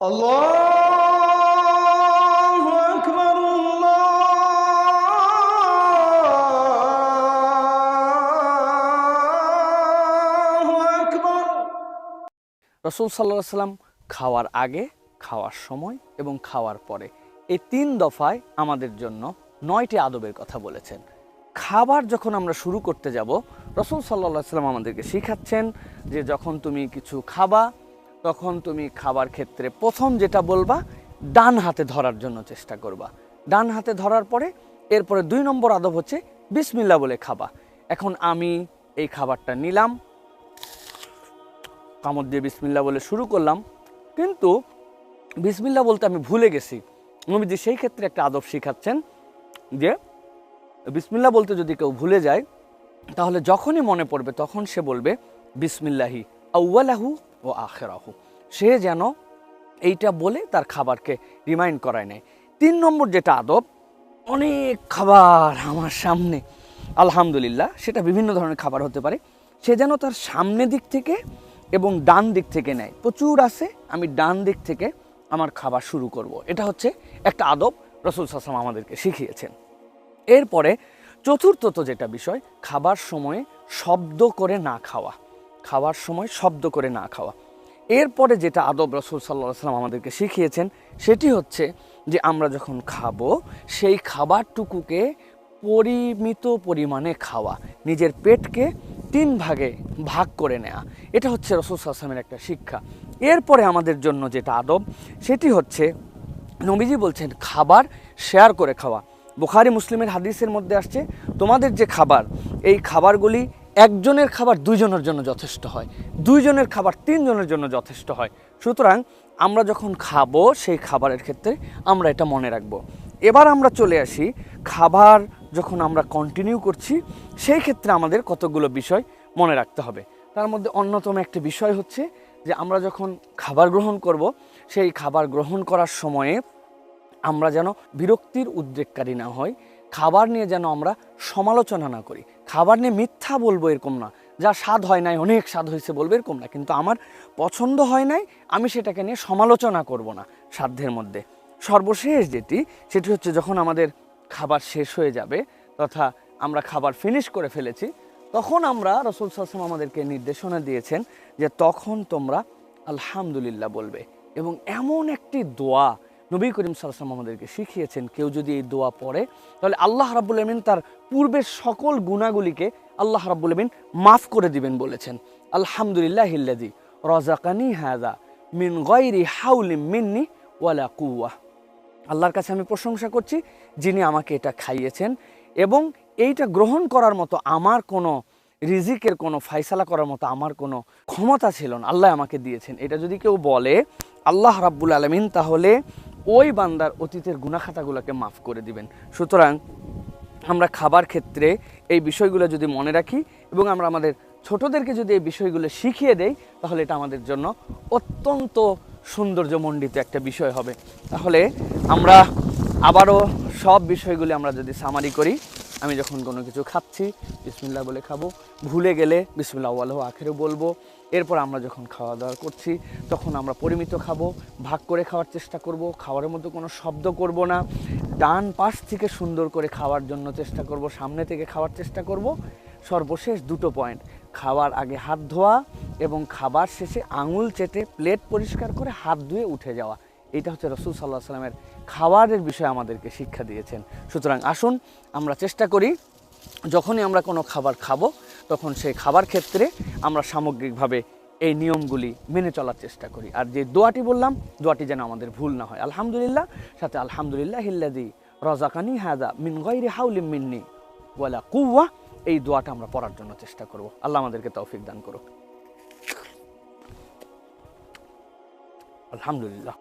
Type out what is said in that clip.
الله أكبر الله أكبر রসুল সাল্লাহ সাল্লাম খাওয়ার আগে খাওয়ার সময় এবং খাওয়ার পরে এই তিন দফায় আমাদের জন্য নয়টি আদবের কথা বলেছেন খাবার যখন আমরা শুরু করতে যাব রসুল সাল্লাহ সাল্লাম আমাদেরকে শিখাচ্ছেন যে যখন তুমি কিছু খাবা তখন তুমি খাবার ক্ষেত্রে প্রথম যেটা বলবা, ডান হাতে ধরার জন্য চেষ্টা করবা। ডান হাতে ধরার পরে এরপরে দুই নম্বর আদব হচ্ছে বিসমিল্লা বলে খাবা। এখন আমি এই খাবারটা নিলাম, কামড় দিয়ে বিসমিল্লা বলে শুরু করলাম। কিন্তু বিসমিল্লা বলতে আমি ভুলে গেছি। নবীজি সেই ক্ষেত্রে একটা আদব শিখাচ্ছেন যে, বিসমিল্লা বলতে যদি কেউ ভুলে যায়, তাহলে যখনই মনে পড়বে তখন সে বলবে, বিসমিল্লাহি আউ্লাহু ও আখেরাহু। সে যেন এইটা বলে তার খাবারকে রিমাইন্ড করায় নেয়। তিন নম্বর যেটা আদব, অনেক খাবার আমার সামনে। আলহামদুলিল্লাহ, সেটা বিভিন্ন ধরনের খাবার হতে পারে। সে যেন তার সামনে দিক থেকে এবং ডান দিক থেকে নেয়। প্রচুর আছে, আমি ডান দিক থেকে আমার খাবার শুরু করব। এটা হচ্ছে একটা আদব, রসুল সাসলাম আমাদেরকে শিখিয়েছেন। এরপরে চতুর্থত যেটা বিষয়, খাবার সময়ে শব্দ করে না খাওয়া। খাবার সময় শব্দ করে না খাওয়া। এরপরে যেটা আদব রসুল সাল্লাহ সাল্লাম আমাদেরকে শিখিয়েছেন, সেটি হচ্ছে যে আমরা যখন খাব, সেই খাবারটুকুকে পরিমিত পরিমাণে খাওয়া, নিজের পেটকে তিন ভাগে ভাগ করে নেওয়া এটা হচ্ছে রসুল আসলামের একটা শিক্ষা। এরপরে আমাদের জন্য যেটা আদব, সেটি হচ্ছে নবীজি বলছেন, খাবার শেয়ার করে খাওয়া। বুখারি, মুসলিমের হাদিসের মধ্যে আসছে, তোমাদের যে খাবার, এই খাবারগুলি একজনের খাবার দুইজনের জন্য যথেষ্ট হয়, দুইজনের খাবার তিনজনের জন্য যথেষ্ট হয়। সুতরাং আমরা যখন খাব সেই খাবারের ক্ষেত্রে আমরা এটা মনে রাখব। এবার আমরা চলে আসি, খাবার যখন আমরা কন্টিনিউ করছি, সেই ক্ষেত্রে আমাদের কতগুলো বিষয় মনে রাখতে হবে। তার মধ্যে অন্যতম একটি বিষয় হচ্ছে যে আমরা যখন খাবার গ্রহণ করব, সেই খাবার গ্রহণ করার সময়ে আমরা যেন বিরক্তির উদ্রেককারী না হই খাবার নিয়ে যেন আমরা সমালোচনা না করি। খাবার নিয়ে মিথ্যা বলব এরকম না। যা স্বাদ হয় নাই, অনেক স্বাদ হয়েছে বলব এরকম না। কিন্তু আমার পছন্দ হয় নাই, আমি সেটাকে নিয়ে সমালোচনা করব না সাধ্যের মধ্যে। সর্বশেষ যেটি, সেটি হচ্ছে যখন আমাদের খাবার শেষ হয়ে যাবে তথা আমরা খাবার ফিনিশ করে ফেলেছি, তখন আমরা রসুল সাসম আমাদেরকে নির্দেশনা দিয়েছেন যে তখন তোমরা আলহামদুলিল্লাহ বলবে। এবং এমন একটি দোয়া নবী করিম সাল্লাম আমাদেরকে শিখিয়েছেন, কেউ যদি এই দোয়া পড়ে, তাহলে আল্লাহ রাব্বুল আমিন তার পূর্বের সকল গুণাগুলিকে আল্লাহ রাব্বুল আমিন মাফ করে দিবেন বলেছেন। আলহামদুলিল্লাহ হিল্লাদি রজাকানি হাদা মিন গৈরি হাউলি মিন্নি ওয়ালা কুয়া আল্লাহর কাছে আমি প্রশংসা করছি, যিনি আমাকে এটা খাইয়েছেন এবং এইটা গ্রহণ করার মতো আমার কোনো রিজিকের কোনো ফাইসালা করার মতো আমার কোনো ক্ষমতা ছিল না। আল্লাহ আমাকে দিয়েছেন। এটা যদি কেউ বলে, আল্লাহ রাব্বুল আলমিন তাহলে ওই বান্দার অতীতের গুণাখাতাগুলোকে মাফ করে দিবেন। সুতরাং আমরা খাবার ক্ষেত্রে এই বিষয়গুলো যদি মনে রাখি এবং আমরা আমাদের ছোটদেরকে যদি এই বিষয়গুলো শিখিয়ে দেই, তাহলে এটা আমাদের জন্য অত্যন্ত সৌন্দর্যমণ্ডিত একটা বিষয় হবে। তাহলে আমরা আবারও সব বিষয়গুলি আমরা যদি সামারি করি আমি যখন কোনো কিছু খাচ্ছি বিসমিল্লা বলে খাব। ভুলে গেলে বিসমিল্লা আল্লাহ আখেরও বলব। এরপর আমরা যখন খাওয়া দাওয়া করছি, তখন আমরা পরিমিত খাব, ভাগ করে খাওয়ার চেষ্টা করব। খাওয়ারের মধ্যে কোনো শব্দ করব না। ডান পাশ থেকে সুন্দর করে খাওয়ার জন্য চেষ্টা করব, সামনে থেকে খাওয়ার চেষ্টা করব। সর্বশেষ দুটো পয়েন্ট খাওয়ার আগে হাত ধোয়া এবং খাবার শেষে আঙুল চেটে প্লেট পরিষ্কার করে হাত ধুয়ে উঠে যাওয়া। এটা হচ্ছে রসুল সাল্লাহ সাল্লামের খাবারের বিষয়ে আমাদেরকে শিক্ষা দিয়েছেন। সুতরাং আসুন, আমরা চেষ্টা করি, যখনই আমরা কোনো খাবার খাব, তখন সেই খাবার ক্ষেত্রে আমরা সামগ্রিকভাবে এই নিয়মগুলি মেনে চলার চেষ্টা করি। আর যে দোয়াটি বললাম, দোয়াটি যেন আমাদের ভুল না হয়। আলহামদুলিল্লাহ, সাথে আলহামদুলিল্লাহ হিল্লাদি রজাকানি হাদা মিন গৈরি হাউলি মিন্নি ওয়ালা কুয়া এই দোয়াটা আমরা পড়ার জন্য চেষ্টা করব। আল্লাহ আমাদেরকে তৌফিক দান করুক। আলহামদুলিল্লাহ।